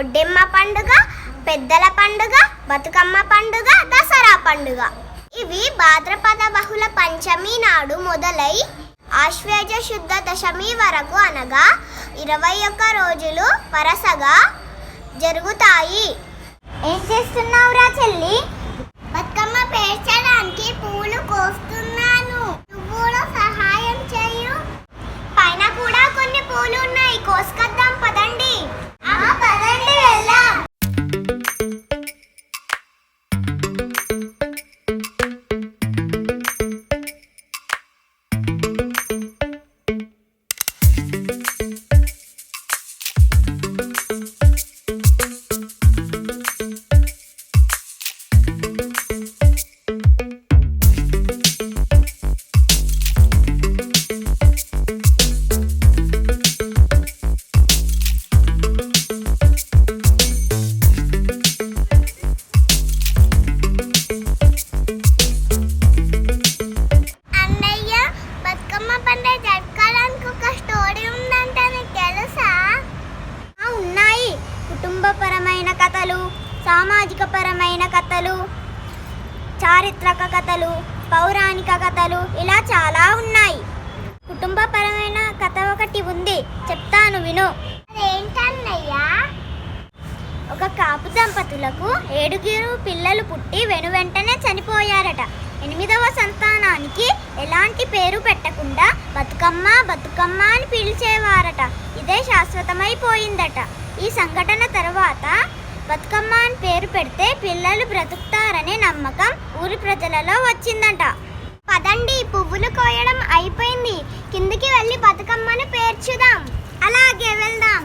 బొడ్డెమ్మ పండుగ పెద్దల పండుగ బతుకమ్మ పండుగ దసరా పండుగ. ఇవి భాద్రపద బహుళ పంచమి నాడు మొదలై ఆశ్వేజ శుద్ధ దశమి వరకు అనగా ఇరవై ఒక్క రోజులు వరసగా జరుగుతాయి. ఏం చేస్తున్నావురా చెల్లి? బతుకమ్మ పేర్చడానికి పూలు కోస్తున్నాను. నువ్వు సహాయం చేయు పైన కూడా కొన్ని పూలు ఉన్నాయి. కోసుకొద్దాం సామాజిక పరమైన కథలు చారిత్రక కథలు పౌరాణిక కథలు ఇలా చాలా ఉన్నాయి. కుటుంబపరమైన కథ ఒకటి ఉంది. చెప్తాను విను. అదేంటన్నయ్యా? ఒక కాపు దంపతులకు ఏడుగురు పిల్లలు పుట్టి వెను వెంటనే చనిపోయారట. ఎనిమిదవ సంతానానికి ఎలాంటి పేరు పెట్టకుండా బతుకమ్మ బతుకమ్మ అని పిలిచేవారట. ఇదే శాశ్వతమైపోయిందట. ఈ సంఘటన తర్వాత బతుకమ్మ అని పేరు పెడితే పిల్లలు బ్రతుకుతారనే నమ్మకం ఊరి ప్రజలలో వచ్చిందట. పదండి పువ్వులు కోయడం అయిపోయింది. కిందికి వెళ్ళి బతుకమ్మను పేర్చుదాం. అలాగే వెళ్దాం.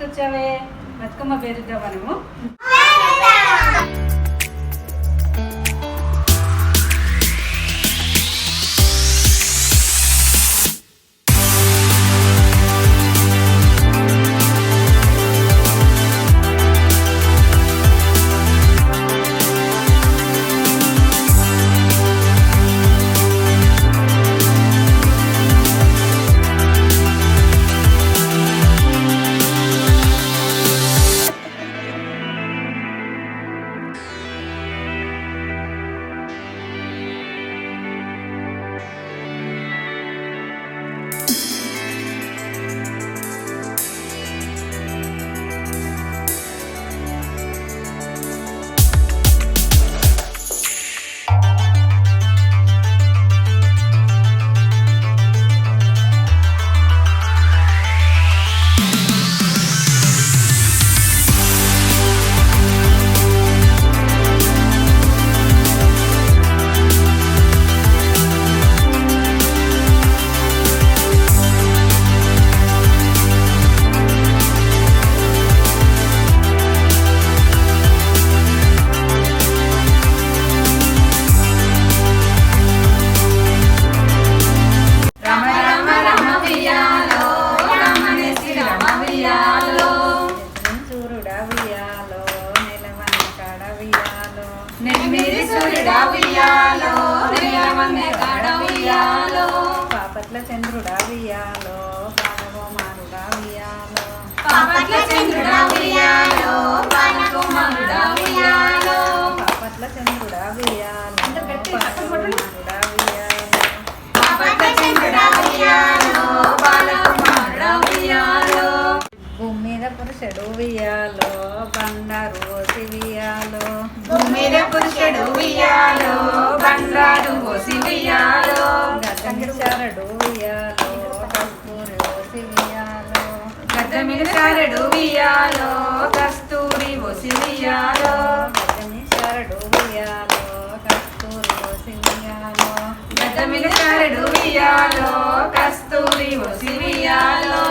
తీసుకొచ్చావే బతుకమ్మ పేరుద్దాం మనము. ఉయ్యాలో భూమి మీద పురుషుడు ఉయ్యాలో, బండారు ఓసి ఉయ్యాలో. గతమిచారడు ఉయ్యాలో కస్తూరి గద్ద మీద చారడు ఉయ్యాలో కస్తూరి ఒసి ఉయ్యాలో. గతమిచారడు ఉయ్యాలో కస్తూరి గద్ద మీద చారడు ఉయ్యాలో కస్తూరి ఒసి ఉయ్యాలో.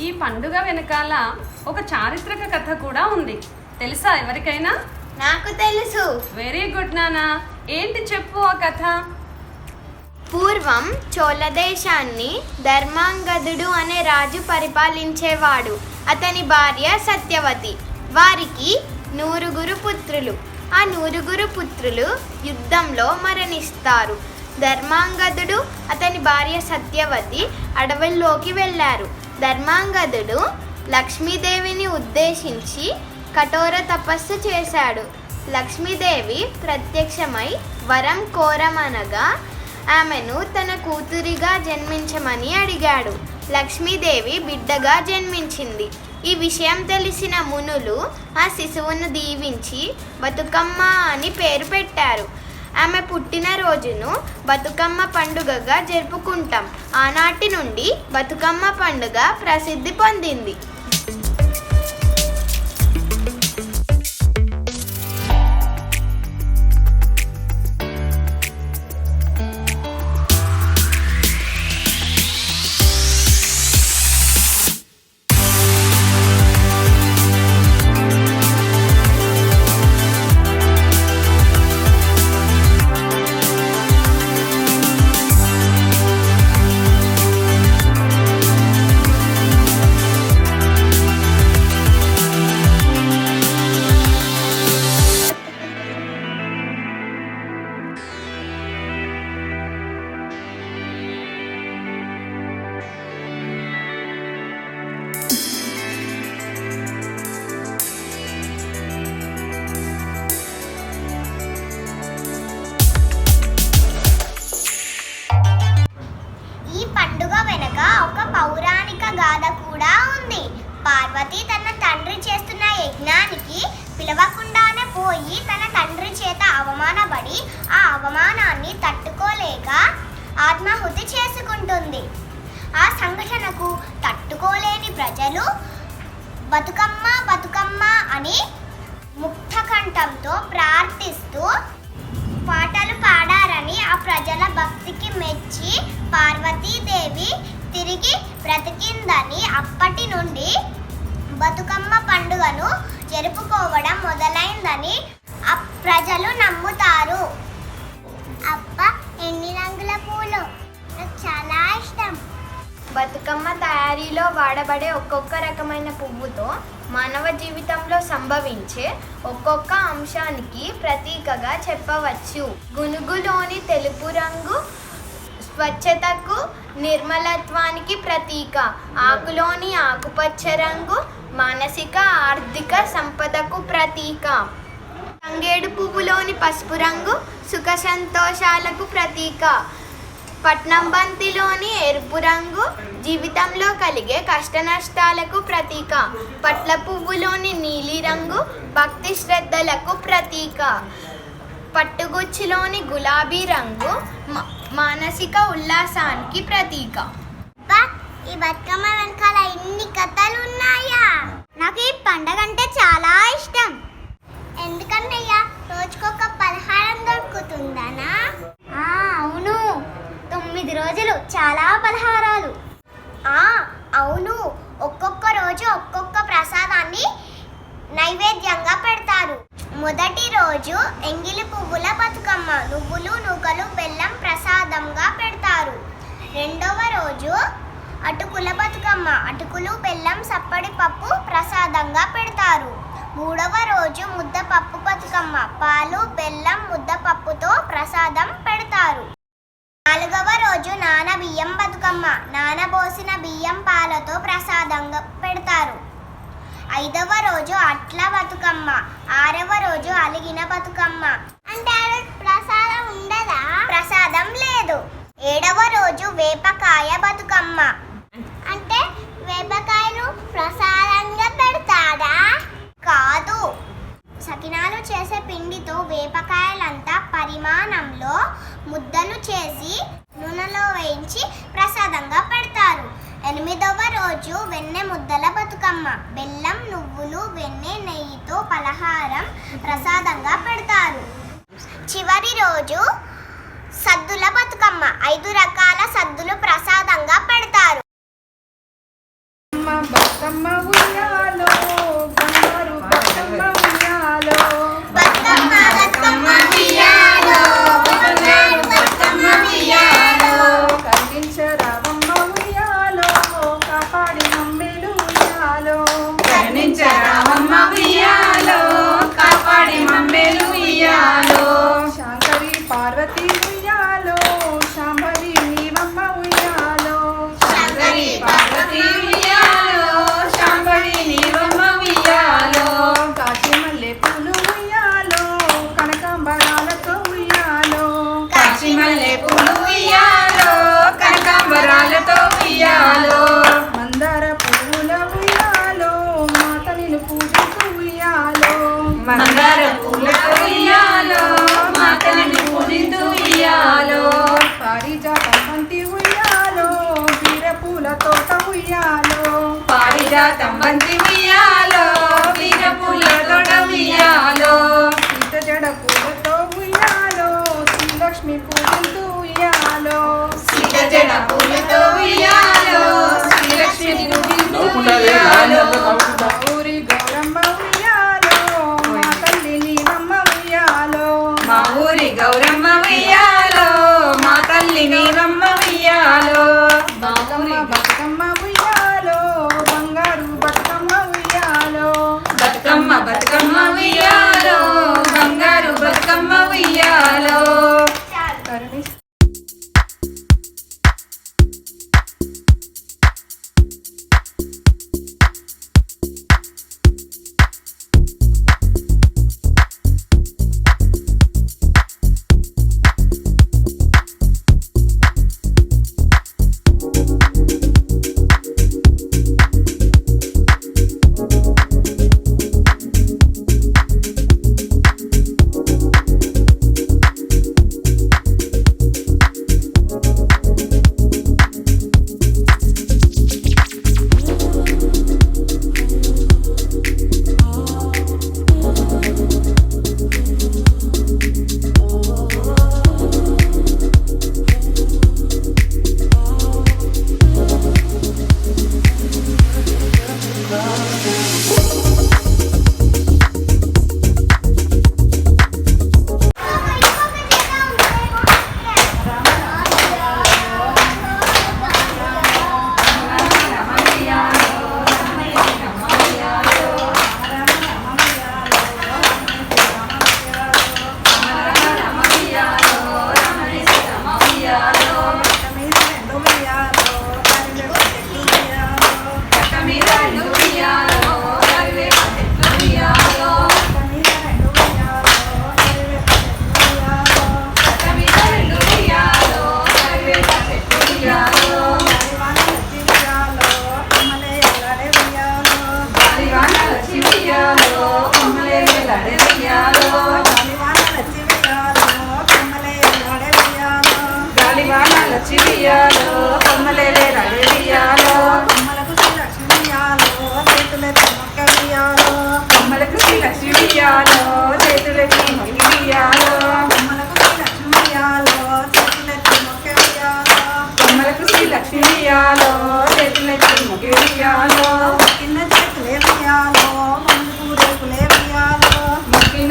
ఈ పండుగ వెనకాల ఒక చారిత్రక కథ కూడా ఉంది. తెలుసా ఎవరికైనా? నాకు తెలుసు. వెరీ గుడ్ నానా. ఏంటి చెప్పు ఆ కథ? పూర్వం చోళ దేశాన్ని ధర్మాంగదుడు అనే రాజు పరిపాలించేవాడు. అతని భార్య సత్యవతి. వారికి నూరుగురు పుత్రులు. ఆ నూరుగురు పుత్రులు యుద్ధంలో మరణిస్తారు. ధర్మాంగదుడు అతని భార్య సత్యవతి అడవుల్లోకి వెళ్ళారు. ధర్మాంగదుడు లక్ష్మీదేవిని ఉద్దేశించి కఠోర తపస్సు చేశాడు. లక్ష్మీదేవి ప్రత్యక్షమై వరం కోరమనగా ఆమెను తన కూతురిగా జన్మించమని అడిగాడు. లక్ష్మీదేవి బిడ్డగా జన్మించింది. ఈ విషయం తెలిసిన మునులు ఆ శిశువును దీవించి బతుకమ్మ అని పేరు పెట్టారు. ఆమె పుట్టిన రోజును బతుకమ్మ పండుగగా జరుపుకుంటాం. ఆనాటి నుండి బతుకమ్మ పండుగ ప్రసిద్ధి పొందింది. బతుకమ్మ తయారీలో వాడబడే ఒక్కొక్క రకమైన పువ్వుతో మానవ జీవితంలో సంభవించే ఒక్కొక్క అంశానికి ప్రతీకగా చెప్పవచ్చు. గునుగులోని తెలుపు రంగు స్వచ్ఛతకు నిర్మలత్వానికి ప్రతీక. ఆకులోని ఆకుపచ్చ రంగు మానసిక ఆర్థిక సంపదకు ప్రతీక. తంగేడు పువ్వులోని పసుపు రంగు సుఖ సంతోషాలకు ప్రతీక. పట్నం బంతిలోని ఎరుపు రంగు జీవితంలో కలిగే కష్ట నష్టాలకు ప్రతీక. పట్ల పువ్వులోని నీలి రంగు భక్తి శ్రద్ధలకు ప్రతీక. పట్టుగుచ్చిలోని గులాబీ రంగు మానసిక ఉల్లాసానికి ప్రతీక. ఈ బతుకమ్మ వెనకాల ఇన్ని కథలు ఉన్నాయా నాకు ఈ పండగ అంటే చాలా ఇష్టం. ఎందుకన్నయ్యా రోజుకొక పలహారం దొరుకుతుందనా? అవును. తొమ్మిది రోజులు చాలా పలహారాలు. అవును. ఒక్కొక్క రోజు ఒక్కొక్క ప్రసాదాన్ని నైవేద్యంగా పెడతారు. మొదటి రోజు ఎంగిలి పువ్వుల బతుకమ్మ నువ్వులు నూకలు బెల్లం ప్రసాదంగా పెడతారు. రెండవ రోజు అటుకుల బతుకమ్మ అటుకులు బెల్లం సప్పడి పప్పు ప్రసాదంగా పెడతారు. మూడవ రోజు ముద్దపప్పు బతుకమ్మ పాలు బెల్లం ముద్దపప్పుతో ప్రసాదం పెడతారు. నాలుగవ రోజు నాన్న కోసిన బియ్యం పాలతో ప్రసాదంగా పెడతారు. ఐదవ రోజు అట్ల బతుకమ్మ ఆరవ రోజు అలిగిన బతుకమ్మ. అంటే ప్రసాదం ఉండదా? ప్రసాదం లేదు. ఏడవ రోజు వేపకాయ బతుకమ్మ. అంటే వేపకాయలు ప్రసాదంగా పెడతారా కాదు. సకినాలు చేసే పిండితో వేపకాయలంతా పరిమాణంలో ముద్దలు చేసి నూనెలో వేయించి ప్రసాదంగా పెడతారు. ఎనిమిదవ రోజు వెన్నె ముద్దల బతుకమ్మ. బెల్లం నువ్వులు వెన్నె నెయ్యితో పలహారం ప్రసాదంగా పెడతారు. చివరి రోజు సద్దుల బతుకమ్మ. ఐదు రకాల సద్దులు ప్రసాదంగా పెడతారు. పారిజాతం బంతి ఉయ్యాలో, వీర పూల తోట ఉయ్యాలో. సీత జడ పూలతో ఉయ్యాలో శ్రీలక్ష్మి పూజిస్తూ ఉయ్యాలో సీత జడ పూలతో ఉయ్యాలో, శ్రీలక్ష్మిని పూజిస్తూ ఉయ్యాలో. ఊరి గౌరమ్మ ఉయ్యాలో మా తల్లి నీవమ్మ ఉయ్యాలో మా ఊరి గౌరమ్మ ఉయ్యాలో, మా తల్లి నీవమ్మ ఉయ్యాలో.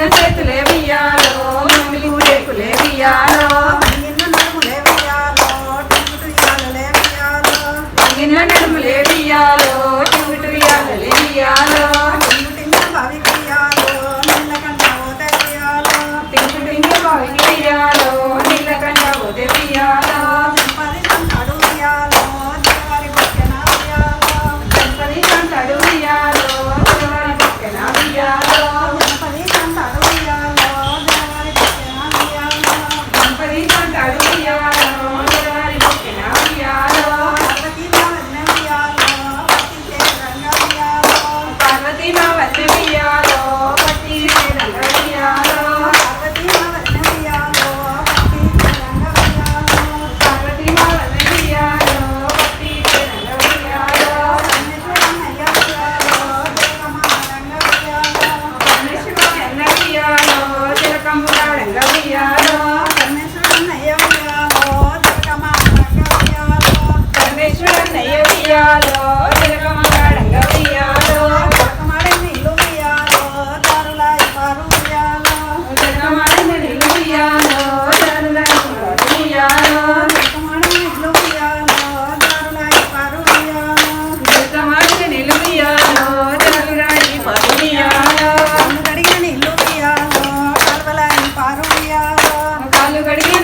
మమ్మీ ఊరేకులే ఉయ్యాలో. గిన్నె Super.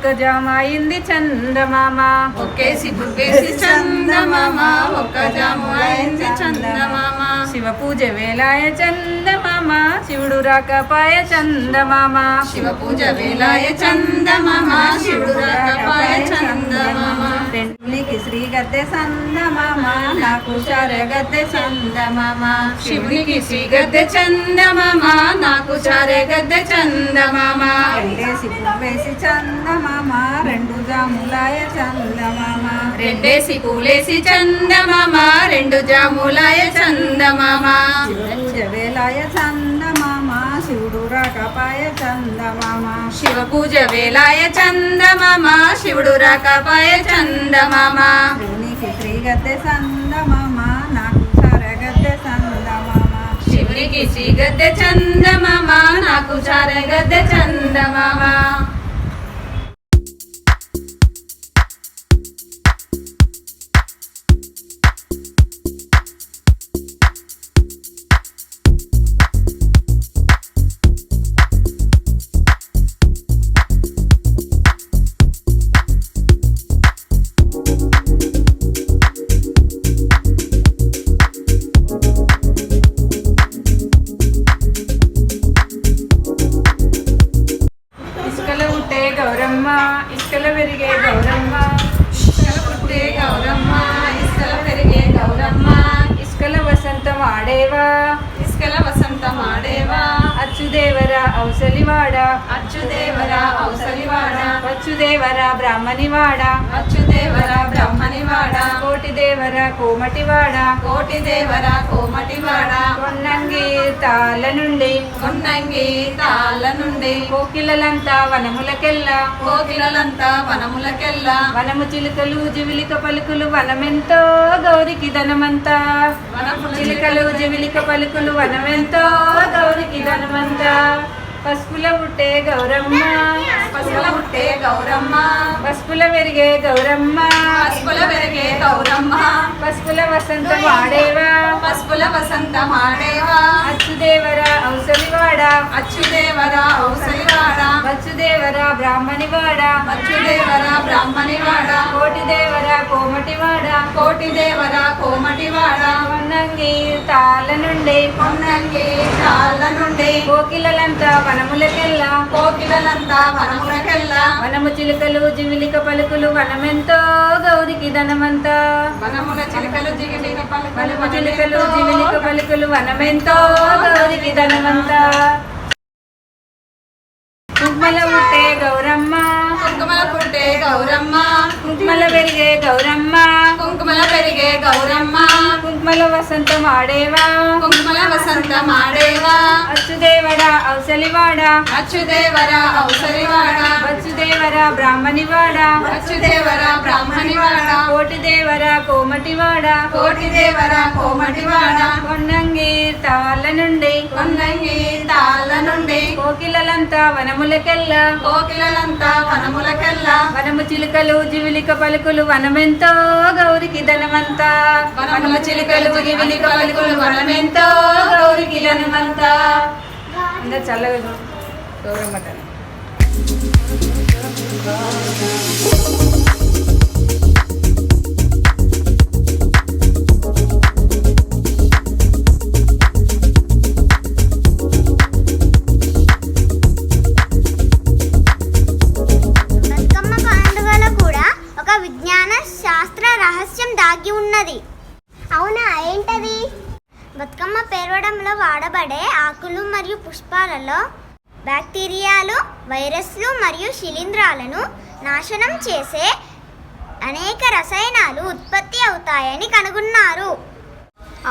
ఒక్క జామాయింది చందమామ. ఒక్కేసి గుక్కేసి చందమామ ఒక్క జామాయింది చందమామ. శివ పూజ వేలాయ చందమామ శివుడు రాకపాయ చందమామ. శివ పూజ వేలాయ చందమామ శివుడు రాకపాయ చందమామ. పెండ్లికి శ్రీ గద్దె సందమామ నాకు శర గద్దె సందమామ శివునికి శ్రీ గద్దె చందమామ నాకు శర గద్దె చందమామ వేసి చందమామ. చందమామ రెండు జాములాయ చందమామ. రెండేసి పూలేసి చందమామ రెండు జాములాయ చందమామ. శివపూజవేలాయ చందమామ శివుడు రాకపాయ చందమామ. శివ పూజ వేలాయ చందమామ శివుడు రాకపాయ చందమామ. శివునికి శ్రీగద్దె చందమామ నాకు సరగద్దె చందమామ. శివునికి శ్రీగద్దె చందమామ నాకు సరగద్దె చందమామ. కోకిలలంతా వనములకెల్లా. కోకిలలంతా వనములకెల్లా. వనము చిలుకలు జివిలిక పలుకులు వనమెంతో గౌరికి ధనమంతా. వనముల చిలుకలు జివిలిక పలుకులు వనమెంతో గౌరికి ధనమంతా. పసుపుల పుట్టే గౌరమ్మ. పసుపుల పుట్టే గౌరమ్మ. పసుపుల పెరిగే గౌరమ్మ. పసుపుల పెరిగే గౌరమ్మ. పసుపుల వసంత వాడేవా పసుపుల వసంత మాడేవా. అచ్చుదేవర ఔసలివాడ. అచ్చుదేవర ఔసలివాడ. వచ్చుదేవర బ్రాహ్మణివాడ. అచ్చుదేవర బ్రాహ్మణివాడ. కోటి దేవర కోమటివాడ. కోటి దేవర కోమటివాడ. కొన్నంగి తాళ్ళ నుండి. కొన్నంగి తాళ్ళ నుండి. కోకిలలంతా వనములకెల్లా కోకిలలంతా వనములకెల్లా వనము చిలుకలు జివిలిక పలుకులు వనమెంతో గౌరికి ధనమంతా. వనముల చిలుకలు జిగిలిక పలుకలు వనము చిలుకలు జివిలిక పలుకులు వనమెంతో గౌరికి ధనమంతా. కుంకుమల పుట్టే గౌరమ్మ. కుంకుమల పుట్టే గౌరమ్మ. కుంకుమల పెరిగే గౌరమ్మ. కుంకుమల పెరిగే గౌరమ్మ కుంకుమల వసంతం ఆడేవా కుంకుమల వసంత మాడేవా అచ్చుదేవర ఔసలివాడ అచ్చుదేవర ఔసరివాడ వచ్చుదేవర బ్రాహ్మణివాడ అచ్చుదేవర బ్రాహ్మణివాడ కోటి దేవర కోమటివాడ కోటి దేవర కోమటివాడ కొన్నంగి తాళ్ళ నుండి కొన్నంగి తాళ్ళ నుండి కోకిలలంతా వనములకెల్లా కోకిలలంతా వనములకెల్లా వనము చిలుకలు జివిలిక పలుకులు వనమెంతో గౌరికి ధనమంతా వనముల చిలుకలు జిగిలిక పలుకులు వనమెంతో గౌరికి ధనమంతా అందరు చల్లగా. గౌరమ్మ పుష్పాలలో బ్యాక్టీరియాలు వైరస్లు మరియు శిలీంధ్రాలను నాశనం చేసే అనేక రసాయనాలు ఉత్పత్తి అవుతాయని కనుగొన్నారు.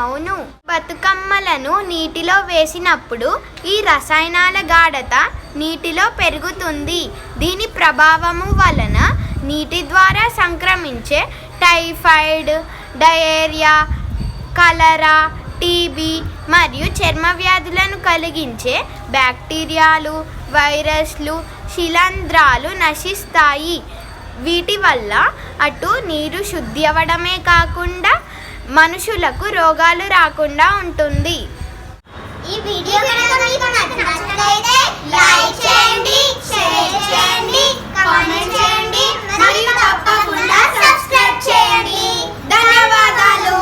అవును బతుకమ్మలను నీటిలో వేసినప్పుడు ఈ రసాయనాల గాఢత నీటిలో పెరుగుతుంది. దీని ప్రభావము వలన నీటి ద్వారా సంక్రమించే టైఫాయిడ్ డయేరియా కలరా టీబీ మరియు చర్మ వ్యాధులను కలిగించే బ్యాక్టీరియాలు వైరస్లు శిలంధ్రాలు నశిస్తాయి. వీటి వల్ల అటు నీరు శుద్ధి అవ్వడమే కాకుండా మనుషులకు రోగాలు రాకుండా ఉంటుంది. ఈ వీడియో కనుక మీకు నచ్చినట్లయితే లైక్ చేయండి షేర్ చేయండి కామెంట్ చేయండి మరియు తప్పకుండా సబ్స్క్రైబ్ చేయండి. ధన్యవాదాలు.